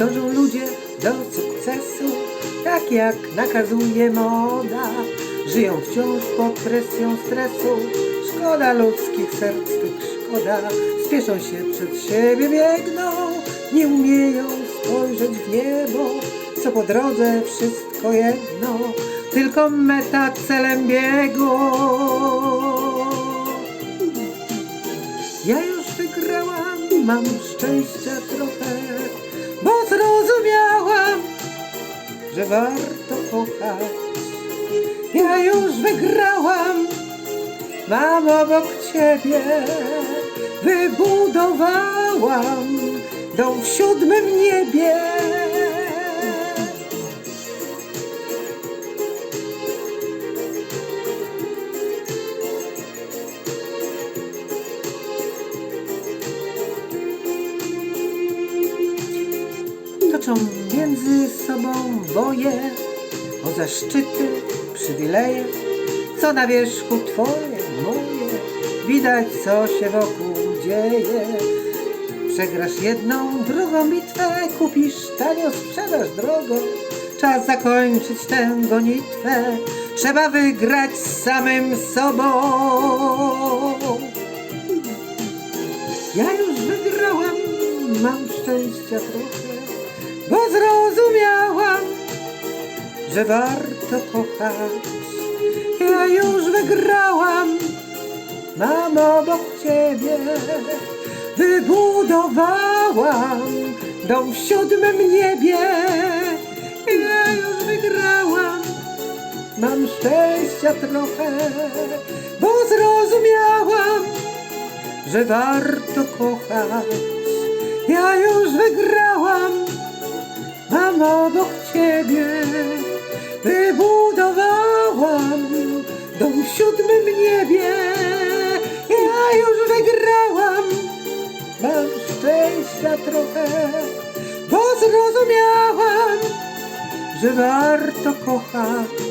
Dążą ludzie do sukcesu, tak jak nakazuje moda. Żyją wciąż pod presją stresu, szkoda ludzkich serc, tych szkoda. Spieszą się przed siebie, biegną, nie umieją spojrzeć w niebo. Co po drodze wszystko jedno, tylko meta celem biegu. Ja już wygrałam, mam szczęścia trochę, że warto kochać. Ja już wygrałam, mam obok ciebie, wybudowałam dom w siódmym niebie. Toczą między sobą boje o zaszczyty, przywileje, co na wierzchu twoje, moje, widać co się wokół dzieje. Przegrasz jedną, drugą bitwę, kupisz tanio, sprzedasz drogo. Czas zakończyć tę gonitwę, trzeba wygrać z samym sobą. Ja już wygrałam, mam szczęścia trochę, bo zrozumiałam, że warto kochać. Ja już wygrałam, mam obok ciebie, wybudowałam dom w siódmym niebie. Ja już wygrałam, mam szczęścia trochę, bo zrozumiałam, że warto kochać. Ja już wygrałam, mam obok ciebie, wybudowałam dom w siódmym niebie. Ja już wygrałam, mam szczęścia trochę, bo zrozumiałam, że warto kochać.